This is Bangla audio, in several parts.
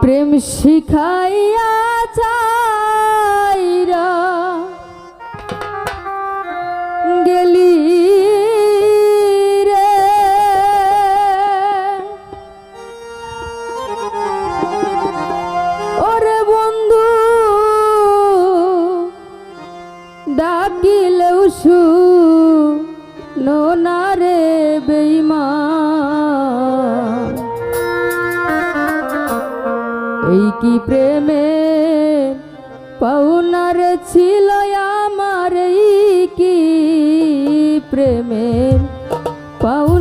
Prêmio Chicago. নোনা রে বেইমা এই কি প্রেমে পাউনার ছিল আমার? এই কি প্রেমের পাউ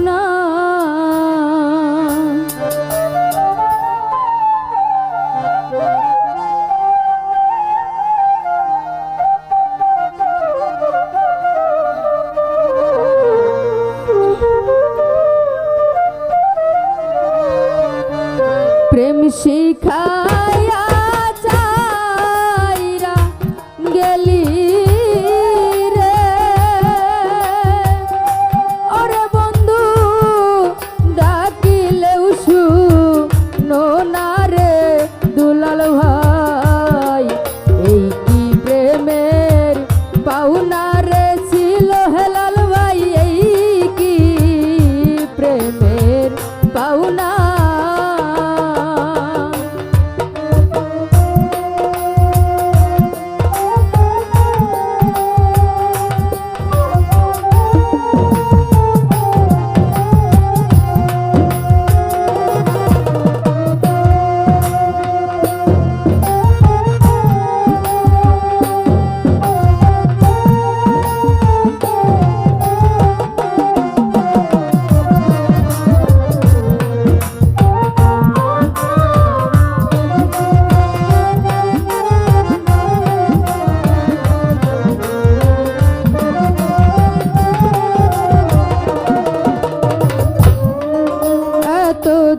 শিখা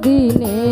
দিনে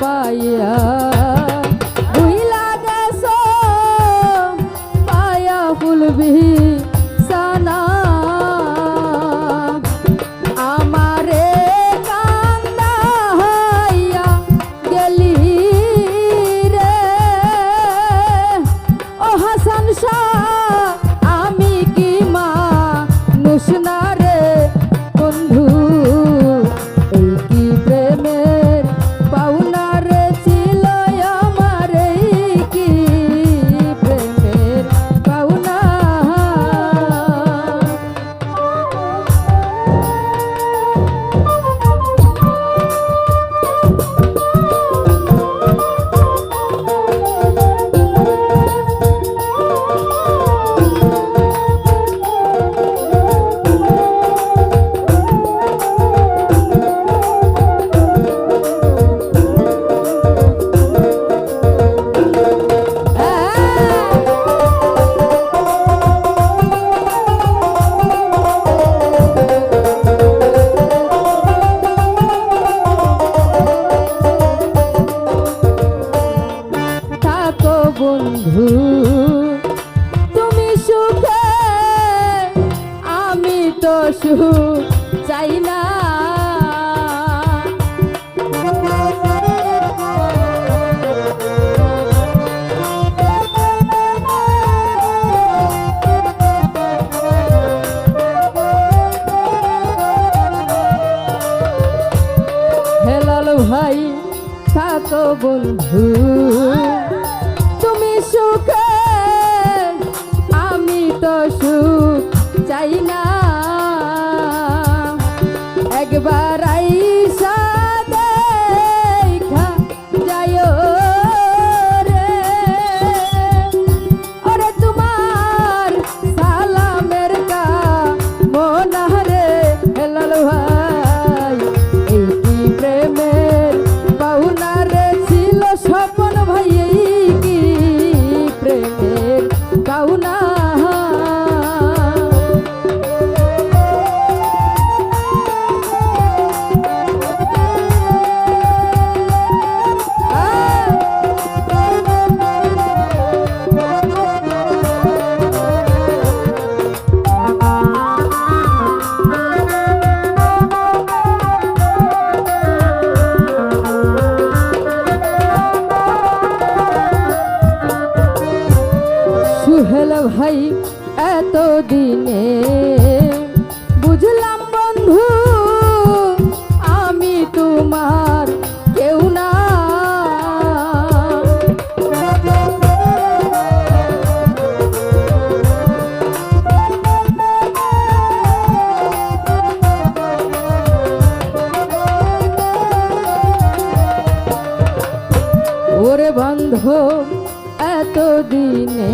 পাইয়া দিনে। বুঝলাম বন্ধু আমি তোমার কেউ না। ওরে বন্ধু এত দিনে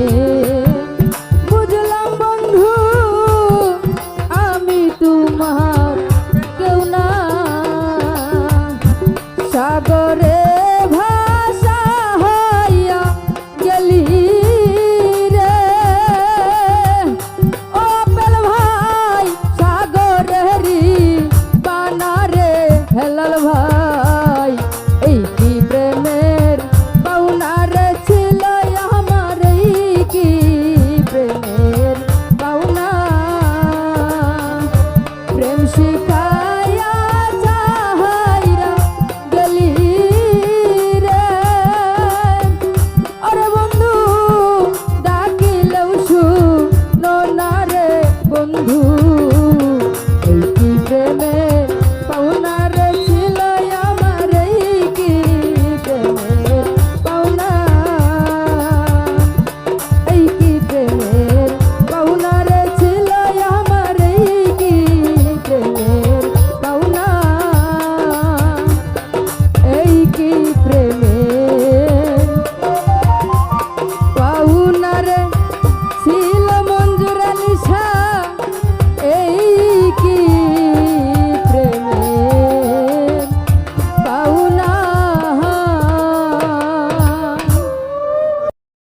see.